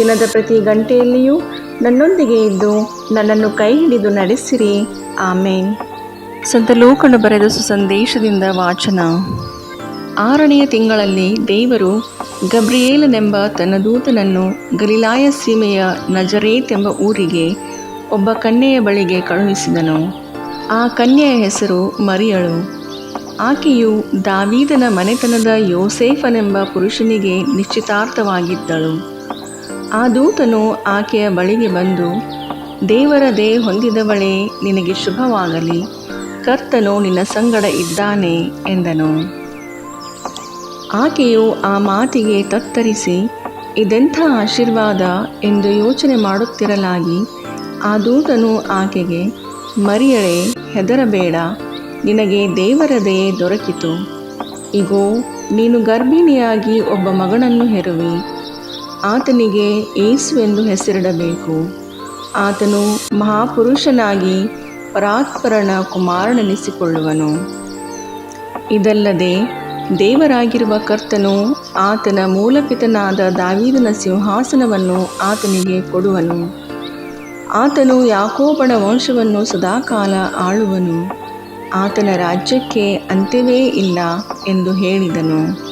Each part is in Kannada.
ದಿನದ ಪ್ರತಿ ಗಂಟೆಯಲ್ಲಿಯೂ ನನ್ನೊಂದಿಗೆ ಇದ್ದು ನನ್ನನ್ನು ಕೈ ಹಿಡಿದು ನಡೆಸಿರಿ. ಆಮೇನ್. ಸಂತ ಲೋಕನು ಬರೆದ ಸುಸಂದೇಶದಿಂದ ವಾಚನ. ಆರನೆಯ ತಿಂಗಳಲ್ಲಿ ದೇವರು ಗಬ್ರಿಯೇಲನೆಂಬ ತನ್ನ ದೂತನನ್ನು ಗಲಿಲಾಯ ಸೀಮೆಯ ನಜರೇತ್ ಎಂಬ ಊರಿಗೆ ಒಬ್ಬ ಕನ್ಯೆಯ ಬಳಿಗೆ ಕಳುಹಿಸಿದನು. ಆ ಕನ್ಯೆಯ ಹೆಸರು ಮರಿಯಳು. ಆಕೆಯು ದಾವೀದನ ಮನೆತನದ ಯೋಸೇಫನೆಂಬ ಪುರುಷನಿಗೆ ನಿಶ್ಚಿತಾರ್ಥವಾಗಿದ್ದಳು. ಆ ದೂತನು ಆಕೆಯ ಬಳಿಗೆ ಬಂದು, ದೇವರ ದೇ ಹೊಂದಿದವಳೇ, ನಿನಗೆ ಶುಭವಾಗಲಿ. ಕರ್ತನು ನಿನ್ನ ಸಂಗಡ ಇದ್ದಾನೆ ಎಂದನು. ಆಕೆಯು ಆ ಮಾತಿಗೆ ತತ್ತರಿಸಿ, ಇದೆಂಥ ಆಶೀರ್ವಾದ ಎಂದು ಯೋಚನೆ ಮಾಡುತ್ತಿರಲಾಗಿ, ಆ ದೂತನು ಆಕೆಗೆ, ಮರಿಯಳೆ, ಹೆದರಬೇಡ, ನಿನಗೆ ದೇವರದೇ ದೊರಕಿತು. ಇಗೋ, ನೀನು ಗರ್ಭಿಣಿಯಾಗಿ ಒಬ್ಬ ಮಗನನ್ನು ಹೆರುವಿ. ಆತನಿಗೆ ಏಸು ಎಂದು ಹೆಸರಿಡಬೇಕು. ಆತನು ಮಹಾಪುರುಷನಾಗಿ ಪರಾತ್ಪರಣ ಕುಮಾರನೆನಿಸಿಕೊಳ್ಳುವನು. ಇದಲ್ಲದೆ ದೇವರಾಗಿರುವ ಕರ್ತನು ಆತನ ಮೂಲಪಿತನಾದ ದಾವೀದನ ಸಿಂಹಾಸನವನ್ನು ಆತನಿಗೆ ಕೊಡುವನು. ಆತನು ಯಾಕೋಬನ ವಂಶವನ್ನು ಸದಾಕಾಲ ಆಳುವನು. ಆತನ ರಾಜ್ಯಕ್ಕೆ ಅಂತ್ಯವೇ ಇಲ್ಲ ಎಂದು ಹೇಳಿದನು.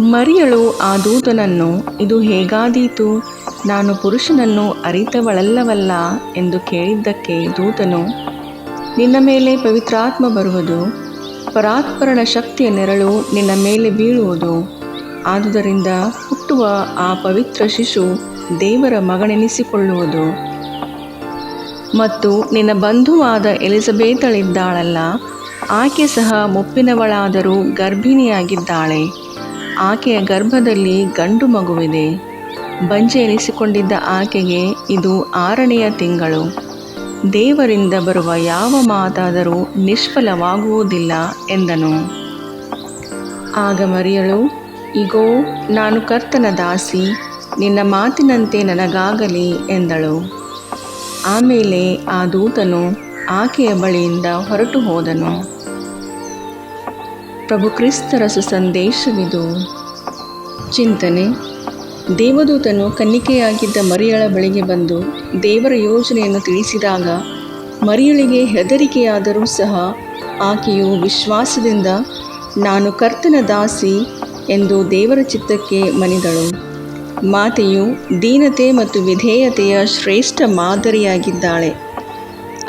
ಮರಿಯಳು ಆ ದೂತನನ್ನು, ಇದು ಹೇಗಾದೀತು? ನಾನು ಪುರುಷನನ್ನು ಅರಿತವಳಲ್ಲವಲ್ಲ? ಎಂದು ಕೇಳಿದ್ದಕ್ಕೆ ದೂತನು, ನಿನ್ನ ಮೇಲೆ ಪವಿತ್ರಾತ್ಮ ಬರುವುದು ಪರಾತ್ಪರಣ ಶಕ್ತಿಯ ನೆರಳು ನಿನ್ನ ಮೇಲೆ ಬೀಳುವುದು. ಆದುದರಿಂದ ಹುಟ್ಟುವ ಆ ಪವಿತ್ರ ಶಿಶು ದೇವರ ಮಗನೆನಿಸಿಕೊಳ್ಳುವುದು. ಮತ್ತು ನಿನ್ನ ಬಂಧುವಾದ ಎಲಿಜಬೇತಳಿದ್ದಾಳಲ್ಲ, ಆಕೆ ಸಹ ಮುಪ್ಪಿನವಳಾದರೂ ಗರ್ಭಿಣಿಯಾಗಿದ್ದಾಳೆ. ಆಕೆಯ ಗರ್ಭದಲ್ಲಿ ಗಂಡು ಮಗುವಿದೆ. ಬಂಜೆ ಎನಿಸಿಕೊಂಡಿದ್ದ ಆಕೆಗೆ ಇದು ಆರನೆಯ ತಿಂಗಳು. ದೇವರಿಂದ ಬರುವ ಯಾವ ಮಾತಾದರೂ ನಿಷ್ಫಲವಾಗುವುದಿಲ್ಲ ಎಂದನು. ಆಗ ಮರಿಯಳು, ಇಗೋ, ನಾನು ಕರ್ತನ ದಾಸಿ, ನಿನ್ನ ಮಾತಿನಂತೆ ನನಗಾಗಲಿ ಎಂದಳು. ಆಮೇಲೆ ಆ ದೂತನು ಆಕೆಯ ಬಳಿಯಿಂದ ಹೊರಟು ಹೋದನು. ಪ್ರಭು ಕ್ರಿಸ್ತರ ಸುಸಂದೇಶವಿದು. ಚಿಂತನೆ. ದೇವದೂತನು ಕನ್ನಿಕೆಯಾಗಿದ್ದ ಮರಿಯಳ ಬಳಿಗೆ ಬಂದು ದೇವರ ಯೋಜನೆಯನ್ನು ತಿಳಿಸಿದಾಗ ಮರಿಯಳಿಗೆ ಹೆದರಿಕೆಯಾದರೂ ಸಹ ಆಕೆಯು ವಿಶ್ವಾಸದಿಂದ, ನಾನು ಕರ್ತನ ದಾಸಿ ಎಂದು ದೇವರ ಚಿತ್ತಕ್ಕೆ ಮನಿದಳು. ಮಾತೆಯು ದೀನತೆ ಮತ್ತು ವಿಧೇಯತೆಯ ಶ್ರೇಷ್ಠ ಮಾದರಿಯಾಗಿದ್ದಾಳೆ.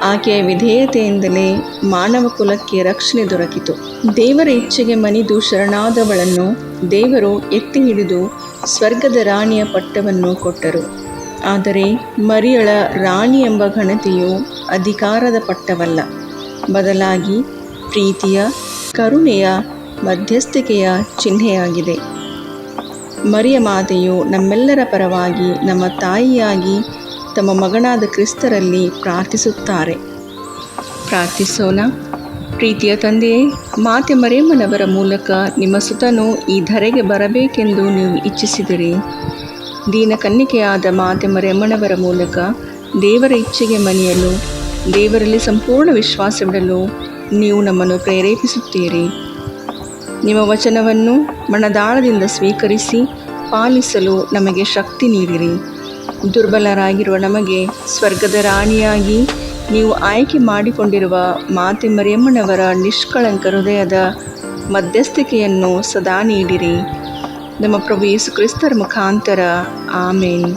ಆಕೆಯ ವಿಧೇಯತೆಯಿಂದಲೇ ಮಾನವ ಕುಲಕ್ಕೆ ರಕ್ಷಣೆ ದೊರಕಿತು. ದೇವರ ಇಚ್ಛೆಗೆ ಮನಿದು ಶರಣಾದವಳನ್ನು ದೇವರು ಎತ್ತಿ ಹಿಡಿದು ಸ್ವರ್ಗದ ರಾಣಿಯ ಪಟ್ಟವನ್ನು ಕೊಟ್ಟರು. ಆದರೆ ಮರಿಯಳ ರಾಣಿ ಎಂಬ ಘನತೆಯು ಅಧಿಕಾರದ ಪಟ್ಟವಲ್ಲ. ಬದಲಾಗಿ ಪ್ರೀತಿಯ, ಕರುಣೆಯ, ಮಧ್ಯಸ್ಥಿಕೆಯ ಚಿಹ್ನೆಯಾಗಿದೆ. ಮರಿಯ ಮಾತೆಯು ನಮ್ಮೆಲ್ಲರ ಪರವಾಗಿ ನಮ್ಮ ತಾಯಿಯಾಗಿ ತಮ್ಮ ಮಗನಾದ ಕ್ರಿಸ್ತರಲ್ಲಿ ಪ್ರಾರ್ಥಿಸುತ್ತಾರೆ. ಪ್ರಾರ್ಥಿಸೋಣ. ಪ್ರೀತಿಯ ತಂದೆಯೇ, ಮಾತೆ ಮರೇಮ್ಮನವರ ಮೂಲಕ ನಿಮ್ಮ ಸುತನು ಈ ಧರೆಗೆ ಬರಬೇಕೆಂದು ನೀವು ಇಚ್ಛಿಸಿದಿರಿ. ದೀನ ಕನ್ನಿಕೆಯಾದ ಮಾತೆ ಮರೇಮ್ಮನವರ ಮೂಲಕ ದೇವರ ಇಚ್ಛೆಗೆ ಮನೆಯಲು ದೇವರಲ್ಲಿ ಸಂಪೂರ್ಣ ವಿಶ್ವಾಸವಿಡಲು ನೀವು ನಮ್ಮನ್ನು ಪ್ರೇರೇಪಿಸುತ್ತೀರಿ. ನಿಮ್ಮ ವಚನವನ್ನು ಮನದಾಳದಿಂದ ಸ್ವೀಕರಿಸಿ ಪಾಲಿಸಲು ನಮಗೆ ಶಕ್ತಿ ನೀಡಿರಿ. ದುರ್ಬಲರಾಗಿರುವ ನಮಗೆ ಸ್ವರ್ಗದ ರಾಣಿಯಾಗಿ ನೀವು ಆಯ್ಕೆ ಮಾಡಿಕೊಂಡಿರುವ ಮಾತೆ ಮರಿಯಮ್ಮನವರ ನಿಷ್ಕಳಂಕ ಹೃದಯದ ಮಧ್ಯಸ್ಥಿಕೆಯನ್ನು ಸದಾ ನೀಡಿರಿ. ನಮ್ಮ ಪ್ರಭು ಯೇಸು ಕ್ರಿಸ್ತರ ಮುಖಾಂತರ. ಆಮೇನ್.